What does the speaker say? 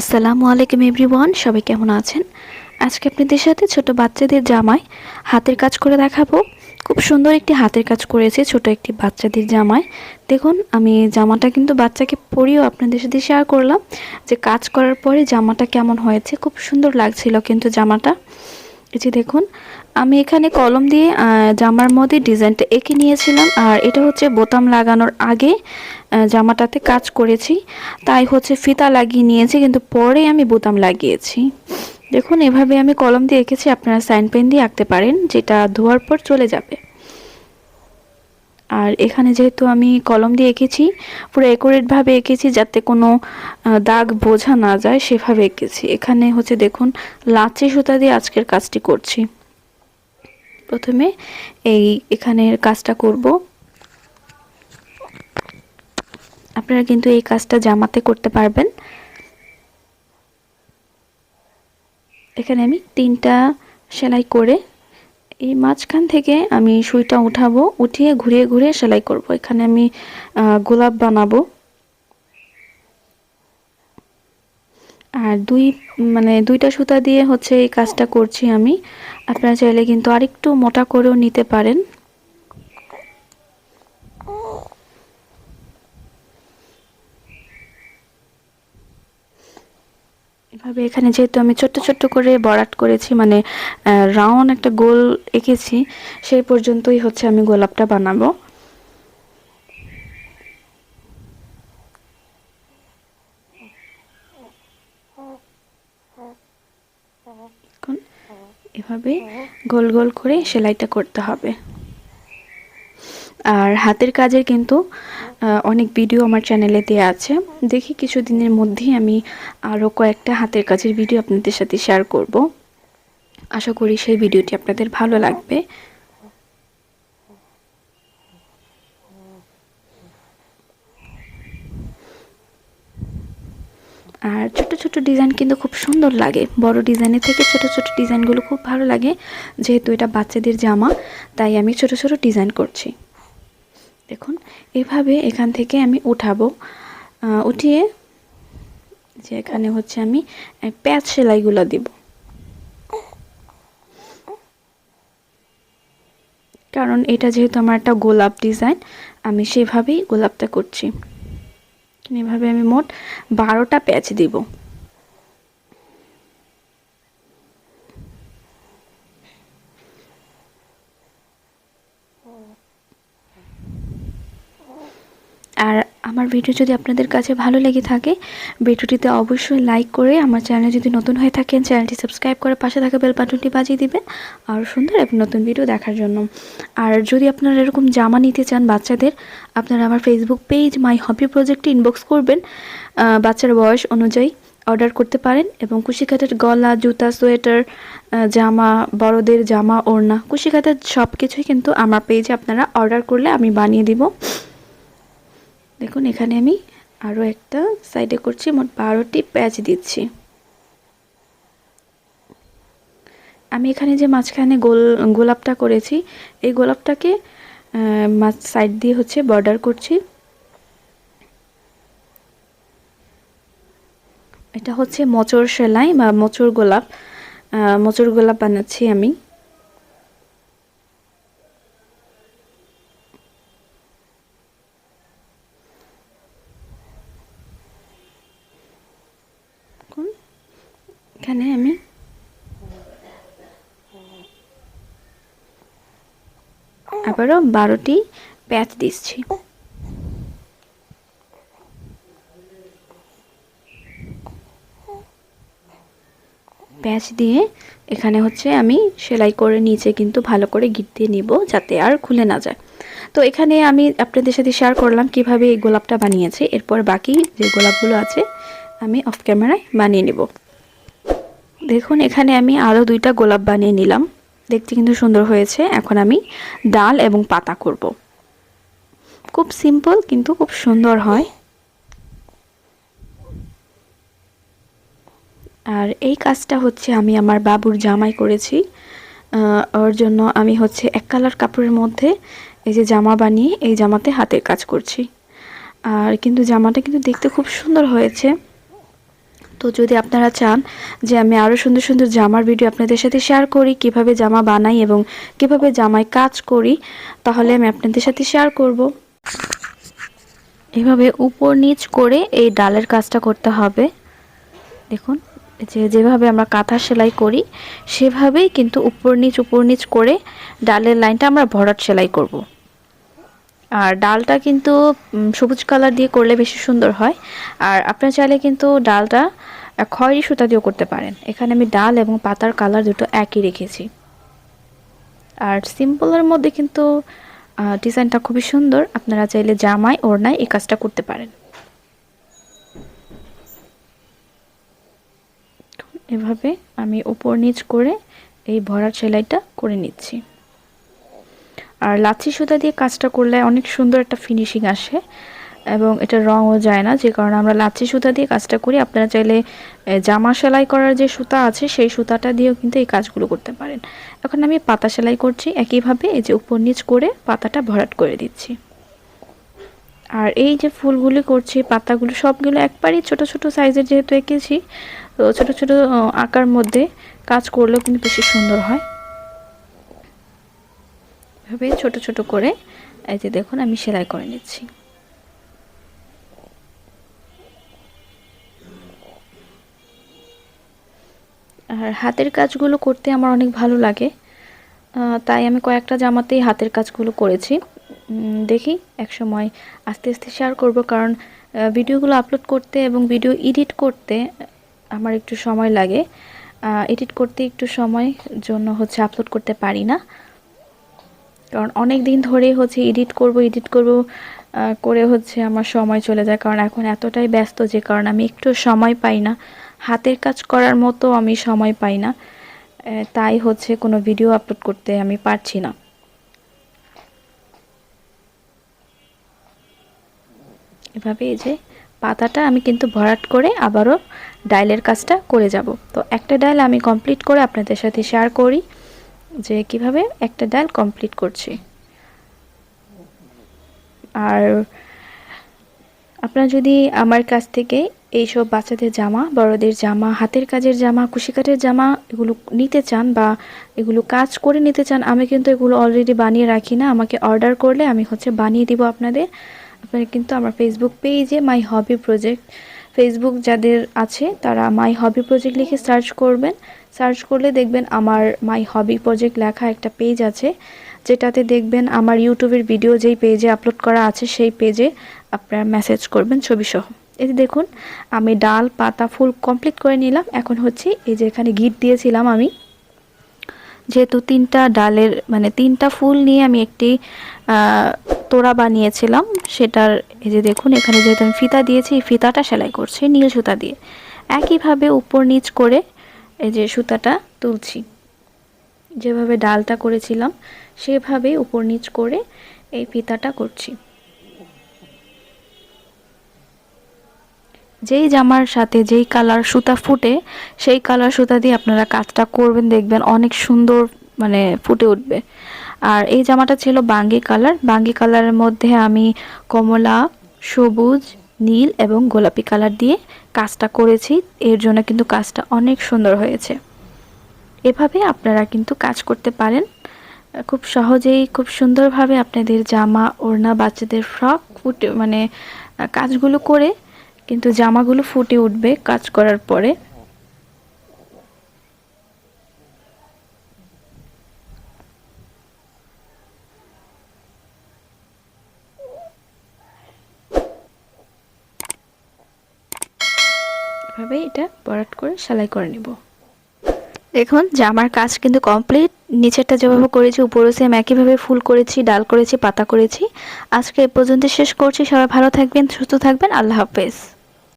আসসালামু আলাইকুম এভরিওয়ান, সবাই কেমন আছেন? আজকে আপনাদের সাথে ছোট বাচ্চাদের জামায় হাতের কাজ করে দেখাবো। খুব সুন্দর একটি হাতের কাজ করেছে ছোট একটি বাচ্চাদের জামায়। দেখুন, আমি জামাটা কিন্তু বাচ্চাকে পরিয়েও আপনাদের সাথে শেয়ার করলাম যে কাজ করার পরে জামাটা কেমন হয়েছে, খুব সুন্দর লাগছিল কিন্তু জামাটা। এই যে দেখুন, আমি এখানে কলম দিয়ে জামার মধ্যে ডিজাইনটা এঁকে নিয়েছিলাম। আর এটা হচ্ছে বোতাম লাগানোর আগে জামাটাতে কাজ করেছি। তাই হচ্ছে ফিতা লাগিয়ে নিয়েছি, কিন্তু পরে আমি বোতাম লাগিয়েছি। দেখুন, এভাবে আমি কলম দিয়ে এঁকেছি, আপনারা সাইন পেন দিয়ে আঁকতে পারেন, যেটা ধোয়ার পর চলে যাবে। আর এখানে যেহেতু আমি কলম দিয়ে এঁকেছি, পুরো একুরেটভাবে এঁকেছি যাতে কোনো দাগ বোঝা না যায়, সেভাবে এঁকেছি। এখানে হচ্ছে দেখুন, লাচি সুতা দিয়ে আজকের কাজটি করছি। প্রথমে এই এখানের কাজটা করব। আপনারা কিন্তু এই কাজটা জামাতে করতে পারবেন। এখানে আমি তিনটা সেলাই করে এই মাঝখান থেকে আমি সুইটা উঠাবো, উঠিয়ে ঘুরিয়ে ঘুরিয়ে সেলাই করব। এখানে আমি গোলাপ বানাবো। আর দুই মানে দুইটা সুতা দিয়ে হচ্ছে এই কাজটা করছি আমি। আপনারা চাইলে কিন্তু আরেকটু মোটা করেও নিতে পারেন। এভাবে এখানে যেহেতু আমি ছোট্ট ছোট্ট করে বরাট করেছি মানে রাউন্ড একটা গোল এঁকেছি, সেই পর্যন্তই হচ্ছে আমি গোলাপটা বানাবো। এভাবে গোল গোল করে সেলাইটা করতে হবে। আর হাতের কাজের কিন্তু অনেক ভিডিও আমার চ্যানেলে দেওয়া আছে। দেখি কিছুদিনের মধ্যেই আমি আরও কয়েকটা হাতের কাজের ভিডিও আপনাদের সাথে শেয়ার করব। আশা করি সেই ভিডিওটি আপনাদের ভালো লাগবে। আর ছোট ছোট ডিজাইন কিন্তু খুব সুন্দর লাগে। বড় ডিজাইনের থেকে ছোট ছোট ডিজাইনগুলো খুব ভালো লাগে। যেহেতু এটা বাচ্চাদের জামা, তাই আমি ছোট ছোট ডিজাইন করছি। দেখুন, এভাবে এখান থেকে আমি উঠাবো। উঠিয়ে যে এখানে হচ্ছে আমি প্যাচ সেলাইগুলো দিব। কারণ এটা যেহেতু আমার একটা গোলাপ ডিজাইন, আমি সেভাবেই গোলাপটা করছি। এভাবে আমি মোট বারোটা প্যাচ দিব। আর আমার ভিডিও যদি আপনাদের কাছে ভালো লেগে থাকে, ভিডিওটিতে অবশ্যই লাইক করে আমার চ্যানেলে যদি নতুন হয়ে থাকেন চ্যানেলটি সাবস্ক্রাইব করে পাশে থাকা বেল বাটনটি বাজিয়ে দিবেন। আর সুন্দর এবং নতুন ভিডিও দেখার জন্য। আর যদি আপনারা এরকম জামা নিতে চান বাচ্চাদের, আপনারা আমার ফেসবুক পেজ মাই হবি প্রজেক্টে ইনবক্স করবেন। বাচ্চার বয়স অনুযায়ী অর্ডার করতে পারেন এবং কুশিকাতের গলা, জুতা, সোয়েটার জামা, বড়দের জামা, ওড়না কুশিকাতের সব কিছুই কিন্তু আমার পেজে আপনারা অর্ডার করলে আমি বানিয়ে দিব। দেখুন, এখানে আমি আরও একটা সাইডে করছি। মোট বারোটি প্যাচ দিচ্ছি। আমি এখানে যে মাঝখানে গোল, গোলাপটা করেছি, এই গোলাপটাকে মাঝ সাইড দিয়ে হচ্ছে বর্ডার করছি। এটা হচ্ছে মোচর সেলাই বা মোচর গোলাপ। মোচর গোলাপ বানাচ্ছি আমি। এখানে আমি আবারও বারোটি প্যাচ দিচ্ছি। প্যাচ দিয়ে এখানে হচ্ছে আমি সেলাই করে নিচে কিন্তু ভালো করে গিট দিয়ে নিব যাতে আর খুলে না যায়। তো এখানে আমি আপনাদের সাথে শেয়ার করলাম কীভাবে এই গোলাপটা বানিয়েছি। এরপর বাকি যে গোলাপগুলো আছে, আমি অফ ক্যামেরায় বানিয়ে নেব। দেখুন, এখানে আমি আরও দুইটা গোলাপ বানিয়ে নিলাম। দেখতে কিন্তু সুন্দর হয়েছে। এখন আমি ডাল এবং পাতা করব। খুব সিম্পল কিন্তু খুব সুন্দর হয়। আর এই কাজটা হচ্ছে আমি আমার বাবুর জামাই করেছি। ওর জন্য আমি হচ্ছে এক কালার কাপড়ের মধ্যে এই যে জামা বানিয়ে এই জামাতে হাতের কাজ করছি। আর কিন্তু জামাটা কিন্তু দেখতে খুব সুন্দর হয়েছে। তো যদি আপনারা চান যে আমি আরও সুন্দর সুন্দর জামার ভিডিও আপনাদের সাথে শেয়ার করি, কীভাবে জামা বানাই এবং কীভাবে জামায় কাজ করি, তাহলে আমি আপনাদের সাথে শেয়ার করব এভাবে উপর নিচ করে এই ডালের কাজটা করতে হবে দেখুন যে যেভাবে আমরা কাঁথা সেলাই করি, সেভাবেই কিন্তু উপর নিচ উপর নিচ করে ডালের লাইনটা আমরা ভরাট সেলাই করব। আর ডালটা কিন্তু সবুজ কালার দিয়ে করলে বেশি সুন্দর হয়। আর আপনারা চাইলে কিন্তু ডালটা খয়েরি সুতা দিয়েও করতে পারেন। এখানে আমি ডাল এবং পাতার কালার দুটো একই রেখেছি। আর সিম্পলের মধ্যে কিন্তু ডিজাইনটা খুবই সুন্দর। আপনারা চাইলে জামায় ওড়নায় এই কাজটা করতে পারেন। এভাবে আমি উপর নিচ করে এই ভরাট সেলাইটা করে নিচ্ছি। আর লাচ্ছি সুতা দিয়ে কাজটা করলে অনেক সুন্দর একটা ফিনিশিং আসে এবং এটা রঙও যায় না, যে কারণে আমরা লাচ্ছি সুতা দিয়ে কাজটা করি। আপনারা চাইলে জামা সেলাই করার যে সুতা আছে, সেই সুতাটা দিয়েও কিন্তু এই কাজগুলো করতে পারেন। এখন আমি পাতা সেলাই করছি। একইভাবে এই যে উপর নিচ করে পাতাটা ভরাট করে দিচ্ছি। আর এই যে ফুলগুলি করছি, পাতাগুলো সবগুলো একবারই ছোট ছোট সাইজের যেহেতু এঁকেছি, তো ছোট ছোট আঁকার মধ্যে কাজ করলেও কিন্তু বেশি সুন্দর হয়। এভাবে ছোট ছোট করে, এই যে দেখুন, আমি সেলাই করে নিচ্ছি। আর হাতের কাজগুলো করতে আমার অনেক ভালো লাগে। তাই আমি কয়েকটা জামাতেই হাতের কাজগুলো করেছি। দেখি এক সময় আস্তে আস্তে শেয়ার করব, কারণ ভিডিওগুলো আপলোড করতে এবং ভিডিও এডিট করতে আমার একটু সময় লাগে। এডিট করতে একটু সময় জন্য হচ্ছে আপলোড করতে পারি না। কারণ অনেক দিন ধরে হচ্ছে এডিট করব এডিট করব করে হচ্ছে আমার সময় চলে যায়। কারণ এখন এতটাই ব্যস্ত যে কারণ আমি একটু সময় পাই না। হাতের কাজ করার মতো আমি সময় পাই না। তাই হচ্ছে কোনো ভিডিও আপলোড করতে আমি পারছি না। এভাবে এই যে পাতাটা আমি কিন্তু ভরাট করে আবারও ডাইলের কাজটা করে যাব। তো একটা ডাইল আমি কমপ্লিট করে আপনাদের সাথে শেয়ার করি। যে কীভাবে একটা ডাইল কমপ্লিট করছি। আর আপনারা যদি আমার কাছ থেকে এইসব বাচ্চাদের জামা, বড়দের জামা, হাতের কাজের জামা কুশিকাটের জামা এগুলো নিতে চান বা এগুলো কাজ করে নিতে চান, আমি কিন্তু এগুলো অলরেডি বানিয়ে রাখি না। আমাকে অর্ডার করলে আমি হচ্ছে বানিয়ে দিব আপনাদের। আপনারা কিন্তু আমার ফেসবুক পেজে মাই হবি প্রজেক্ট ফেসবুক যাদের আছে, তারা মাই হবি প্রজেক্ট লিখে সার্চ করবেন। সার্চ করলে দেখবেন আমার মাই হবি প্রজেক্ট লেখা একটা পেজ আছে, যেটাতে দেখবেন আমার ইউটিউবের ভিডিও যেই পেজে আপলোড করা আছে, সেই পেজে আপনারা মেসেজ করবেন ছবি সহ এই যে দেখুন, আমি ডাল, পাতা, ফুল কমপ্লিট করে নিলাম। এখন হচ্ছে এই যে এখানে গিট দিয়েছিলাম আমি। যেহেতু তিনটা ডালের মানে তিনটা ফুল নিয়ে আমি একটি তোড়া বানিয়েছিলাম, সেটার এই যে দেখুন, এখানে যেহেতু আমি ফিতা দিয়েছি, এই ফিতাটা সেলাই করছি, নীল সুতা দিয়ে। একইভাবে উপর নিচ করে এই যে সুতাটা তুলছি। যেভাবে ডালটা করেছিলাম সেভাবে উপর নিচ করে এই ফিতাটা করছি। যেই জামার সাথে যেই কালার সুতা ফুটে, সেই কালার সুতা দিয়ে আপনারা কাজটা করবেন, দেখবেন অনেক সুন্দর মানে ফুটে উঠবে। আর এই জামাটা ছিল বাঙ্গি কালার। বাঙ্গি কালারের মধ্যে আমি কমলা, সবুজ, নীল এবং গোলাপি কালার দিয়ে কাজটা করেছি। এর জন্য কিন্তু কাজটা অনেক সুন্দর হয়েছে। এভাবে আপনারা কিন্তু কাজ করতে পারেন। খুব সহজেই, খুব সুন্দরভাবে আপনাদের জামা, ওড়না, বাচ্চাদের ফ্রক ফুটে মানে কাজগুলো করে কিন্তু জামাগুলো ফুটে উঠবে কাজ করার পরে। এভাবে এটা বরাট করে সেলাই করে নেব। দেখুন, জামার কাজ কিন্তু কমপ্লিট। নিচেরটা যেভাবে করেছি, উপরও সেম একইভাবে ফুল করেছি, ডাল করেছি, পাতা করেছি। আজকে এ পর্যন্ত শেষ করছি। সবাই ভালো থাকবেন, সুস্থ থাকবেন। আল্লাহ হাফেজ।